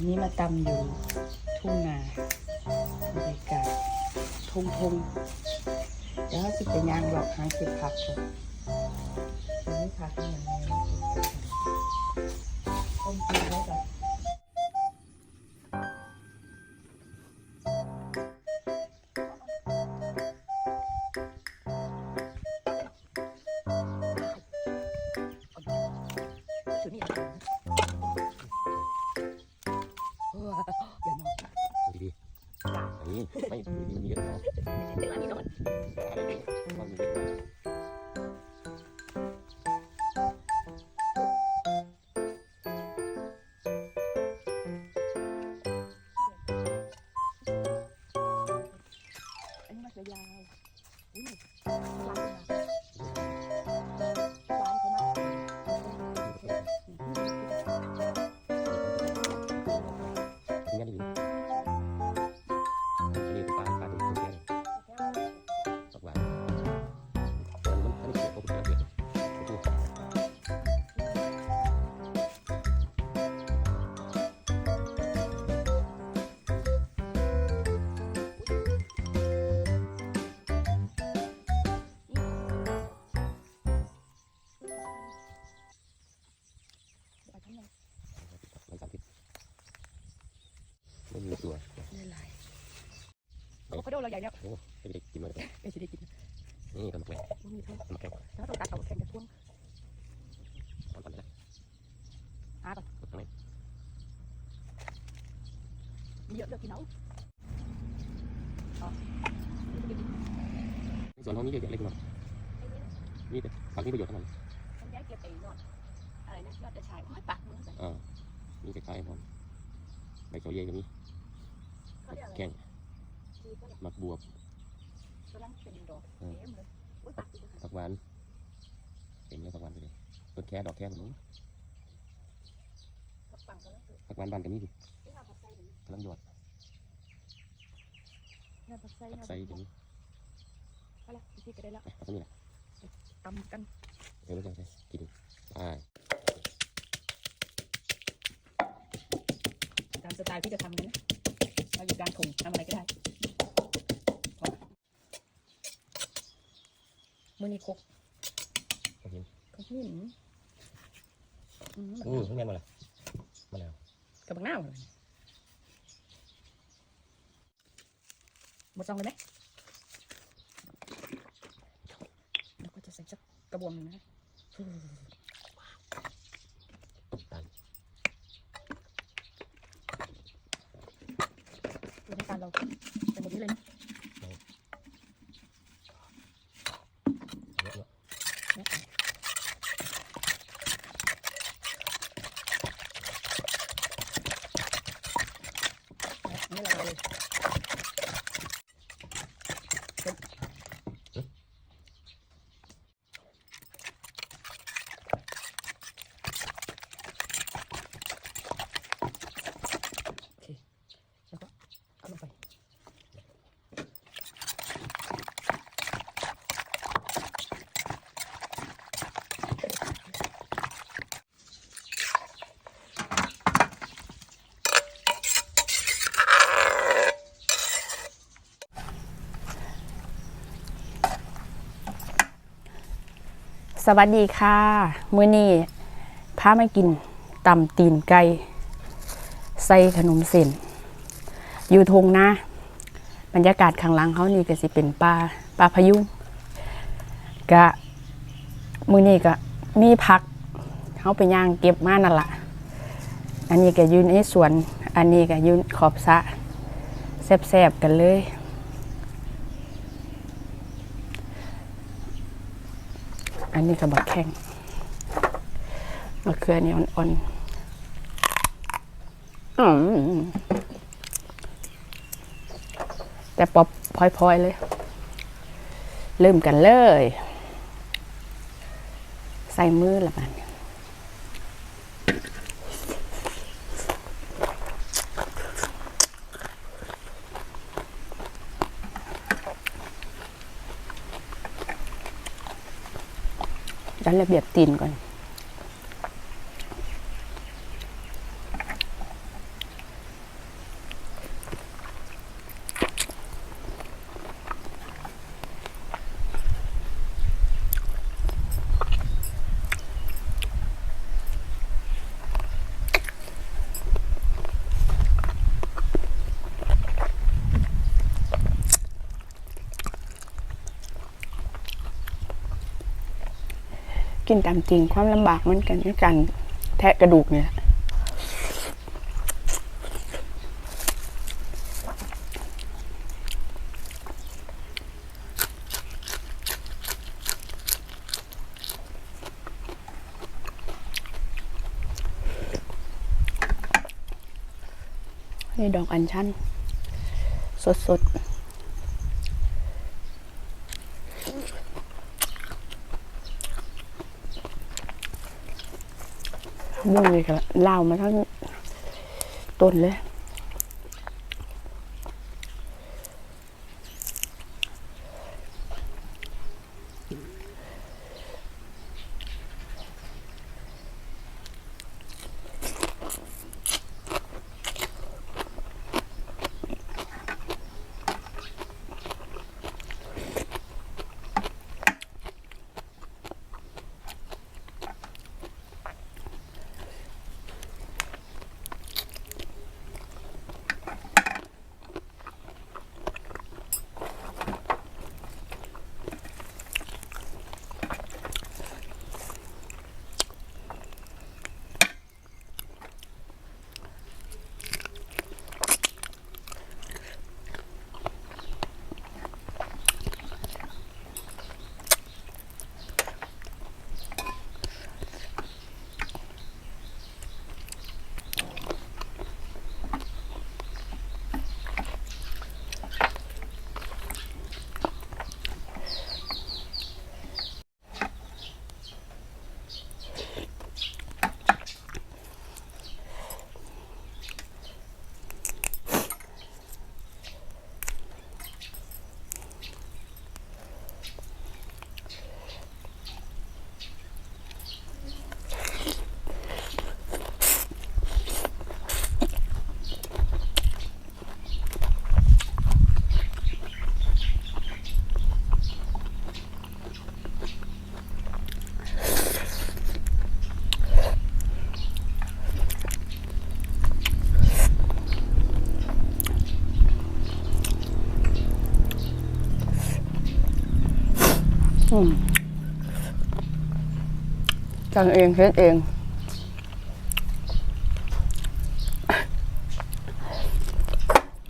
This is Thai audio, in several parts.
วันนี้มาตำอยู่ทุ่งนาบรรยากาศทงทงเดี๋ยวสิไปย่างหลอกหาเก็บผักก่อนเดี๋ยวไม่ผักอย่างไรต้มกินไว้วก่อนถือนี่ อุ้ โอ้เขาโดนเราใหญ่แล้วโอ้ไม่ได้กินมันเลยไม่ใช่ได้กินนี่กำลังแหวกมันมีเท่ากำลังแหวกแล้วต้องตัดเอาแข่งกับช่วงตอนตอนนี้อาก่อนข้างในมีเยอะเลือกกินเอาส่วนห้องนี้เยอะแยะเลยคุณหมอนี่แต่ฝั่งนี้ประโยชน์เท่านั้นมันย้ายเก็บไปนอนอะไรนะยอดกระชายโอ้ยปากมือใส่อ่านี่คล้ายๆผมใบโซเลียก็มีเขาเรียกอะไรแกงชีก็เนี่ย หมักบวบกำลังเป็นดอกเต็มเลยโอ้ยปากดีจังผักหวานเป็นเนื้อผักหวานไปเลยต้นแค่ดอกแค่หนูปังกำลังเกิดผักหวานบานกันนี่ดิที่เราผักไส้หนึ่งกำลังหยอดเนี่ยผักไส้ผัเนี่กยไส้ตรงนี้ก็แล้วพี่ก็ได้แล้วอะเอาตรงนี้แหละตำกันเออไม่ใช่ไม่ใช่กินได้ตามสไตล์ที่จะทำกันนะเราอยู่กลางถุงทำอะไรก็ได้ มือนี้คกโอเคคกหินอืมอือข้างในมาเลยมะนาวกับบังหน้าวเลยหมดซองเลยไหมแล้วก็จะใส่สักกระบวงหนึงนะตาลดูน้ำตาลเราเป็นแบบนี้เลยนะ เยอะเยอะ นี่เราเลยโอเคแล้วก็เอาลงไป สวัสดีค่ะ มื้อนี้พามากินตำตีนไก่ใส่ขนมเส้น อยู่ทงนะ บรรยากาศข้างหลังเขานี่ก็สิเป็นป่าป่าพะยุงกะมื้อนี้ก็มีผักเขาไปย่างเก็บมานั่นละอันนี้ก็ยืนในสวน อันนี้ก็ยืนขอบสะแซบๆกันเลย อันนี้ก็บักแข้งมะเขือนี่อ่อนๆอแต่ป๊อบพลอยๆเลย เริ่มกันเลย ใส่มือละมัน ดันระเกินตามจริงความลำบากเหมันกันในการแทะกระดูกเนี่ยนี่ดอกอัญชัน สดๆ ม่งเลยกันเล่ามาทั้งต้นเลย จังเองเฮ็ดเอง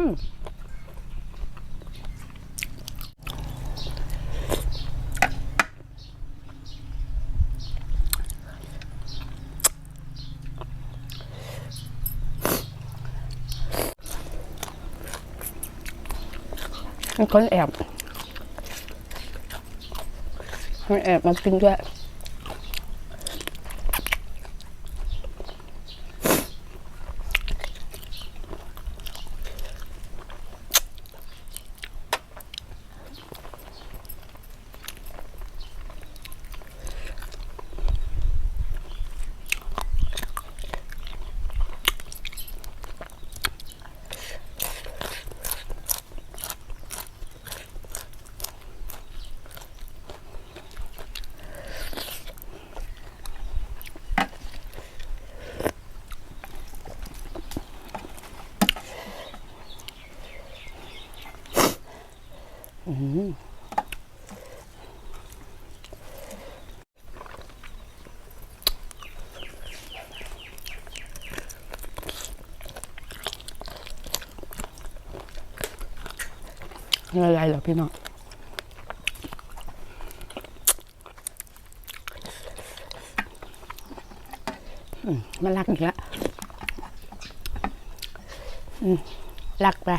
มมีคนแอบ มันแอบมากินด้วย อะไรเหรอพี่น้องมันรักอีกแล้วรักไป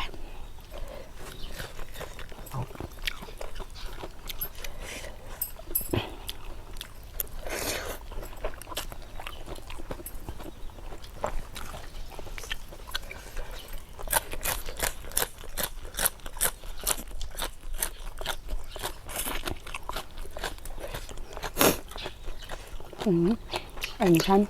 อืมอันชั้น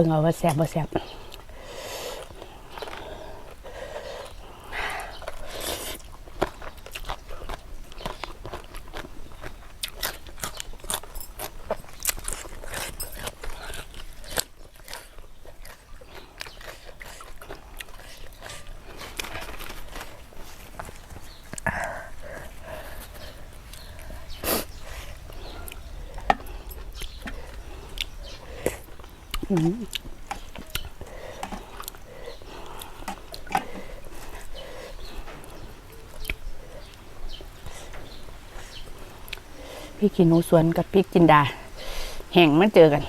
บิ่งเอาว่าแซ่บบ่แซ่บ พี่กินหนูสวนกับพี่จินดา แห่งมาเจอกัน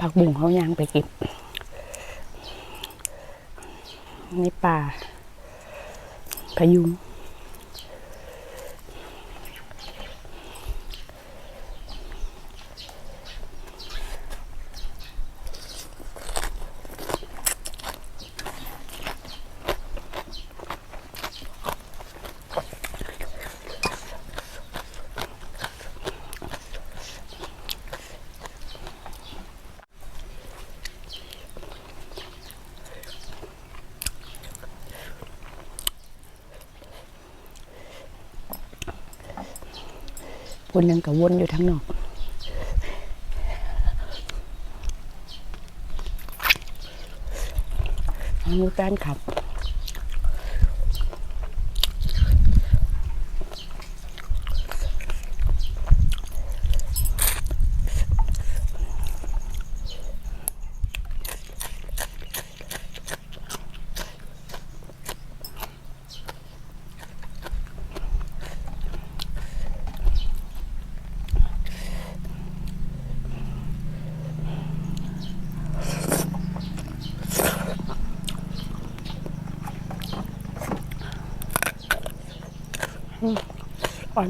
ผักบุ้งเขายางไปเก็บในป่าพายุง คนหนึ่งกับวนอยู่ทั้งนอกมีแฟนขับ อ่อน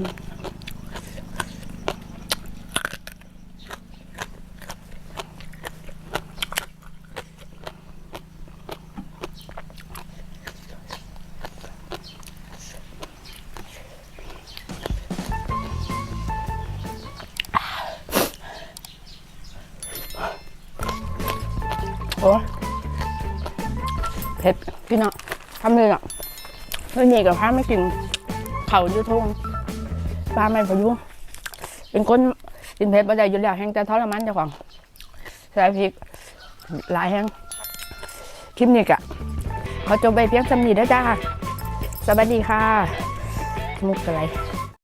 โอ้เผ็ดพี่น้องทำเลยอะเมื่มีกับพาไม่กิน เขาอยูทงปลาไม่พอยุงเป็นคนกินเผ็ดบ่ได้อยู่แล้วแห้งแต่ทรมานเจ้าของใส่พริกหลายแห้งคลิปนี้กะขาจบไปเพียงสำนีได้จ้าสวัสดีค่ะมุกอะไร